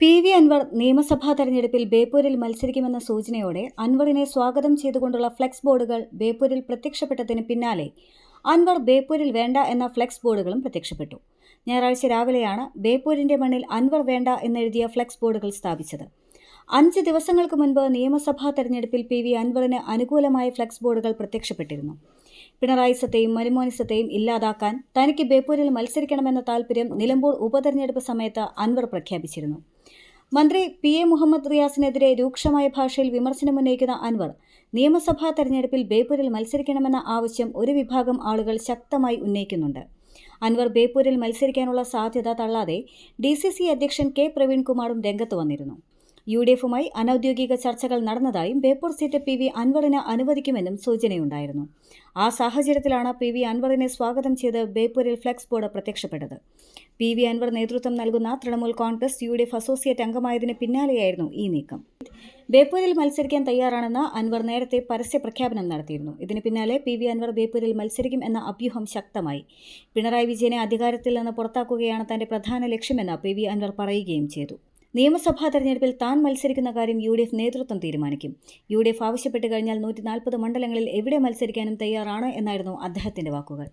P V Anwar നിയമസഭാ തെരഞ്ഞെടുപ്പിൽ ബേപ്പൂരിൽ മത്സരിക്കുമെന്ന സൂചനയോടെ അൻവറിനെ സ്വാഗതം ചെയ്തുകൊണ്ടുള്ള ഫ്ലെക്സ് ബോർഡുകൾ ബേപ്പൂരിൽ പ്രത്യക്ഷപ്പെട്ടതിന് പിന്നാലെ അൻവർ ബേപ്പൂരിൽ വേണ്ട എന്ന ഫ്ലെക്സ് ബോർഡുകളും പ്രത്യക്ഷപ്പെട്ടു. ഞായറാഴ്ച രാവിലെയാണ് ബേപ്പൂരിന്റെ മണ്ണിൽ അൻവർ വേണ്ട എന്നെഴുതിയ ഫ്ലെക്സ് ബോർഡുകൾ സ്ഥാപിച്ചത്. അഞ്ച് ദിവസങ്ങൾക്ക് മുൻപ് നിയമസഭാ തെരഞ്ഞെടുപ്പിൽ പി വി അൻവറിന് അനുകൂലമായ ഫ്ലെക്സ് ബോർഡുകൾ പ്രത്യക്ഷപ്പെട്ടിരുന്നു. പിണറായിസത്തെയും മരുമോനിസത്തെയും ഇല്ലാതാക്കാൻ തനിക്ക് ബേപ്പൂരിൽ മത്സരിക്കണമെന്ന താൽപര്യം നിലമ്പൂർ ഉപതെരഞ്ഞെടുപ്പ് സമയത്ത് അൻവർ പ്രഖ്യാപിച്ചിരുന്നു. മന്ത്രി പി എ മുഹമ്മദ് റിയാസിനെതിരെ രൂക്ഷമായ ഭാഷയിൽ വിമർശനമുന്നയിക്കുന്ന അൻവർ നിയമസഭാ തെരഞ്ഞെടുപ്പിൽ ബേപ്പൂരിൽ മത്സരിക്കണമെന്ന ആവശ്യം ഒരു വിഭാഗം ആളുകൾ ശക്തമായി ഉന്നയിക്കുന്നുണ്ട്. അൻവർ ബേപ്പൂരിൽ മത്സരിക്കാനുള്ള സാധ്യത തള്ളാതെ ഡി സി സി അധ്യക്ഷൻ കെ പ്രവീൺകുമാറും രംഗത്ത് വന്നിരുന്നു. യു ഡി എഫുമായി അനൌദ്യോഗിക ചർച്ചകൾ നടന്നതായും ബേപ്പൂർ സീറ്റ് പി വി അൻവറിന് അനുവദിക്കുമെന്നും സൂചനയുണ്ടായിരുന്നു. ആ സാഹചര്യത്തിലാണ് പി വി അൻവറിനെ സ്വാഗതം ചെയ്ത് ബേപ്പൂരിൽ ഫ്ലക്സ് ബോർഡ് പ്രത്യക്ഷപ്പെട്ടത്. പി വി അൻവർ നേതൃത്വം നൽകുന്ന Trinamool Congress U D F associate അംഗമായതിന് പിന്നാലെയായിരുന്നു ഈ നീക്കം. ബേപ്പൂരിൽ മത്സരിക്കാൻ തയ്യാറാണെന്ന് അൻവർ നേരത്തെ പരസ്യ പ്രഖ്യാപനം നടത്തിയിരുന്നു. ഇതിന് പിന്നാലെ പി വി അൻവർ ബേപ്പൂരിൽ മത്സരിക്കും എന്ന അഭ്യൂഹം ശക്തമായി. പിണറായി വിജയനെ അധികാരത്തിൽ നിന്ന് പുറത്താക്കുകയാണ് തന്റെ പ്രധാന ലക്ഷ്യമെന്ന് പി വി അൻവർ പറയുകയും ചെയ്തു. നിയമസഭാ തെരഞ്ഞെടുപ്പിൽ താൻ മത്സരിക്കുന്ന കാര്യം യു ഡി എഫ് നേതൃത്വം തീരുമാനിക്കും. യു ഡി എഫ് ആവശ്യപ്പെട്ട് കഴിഞ്ഞാൽ നൂറ്റി നാൽപ്പത് മണ്ഡലങ്ങളിൽ എവിടെ മത്സരിക്കാനും തയ്യാറാണ് എന്നായിരുന്നു അദ്ദേഹത്തിന്റെ വാക്കുകൾ.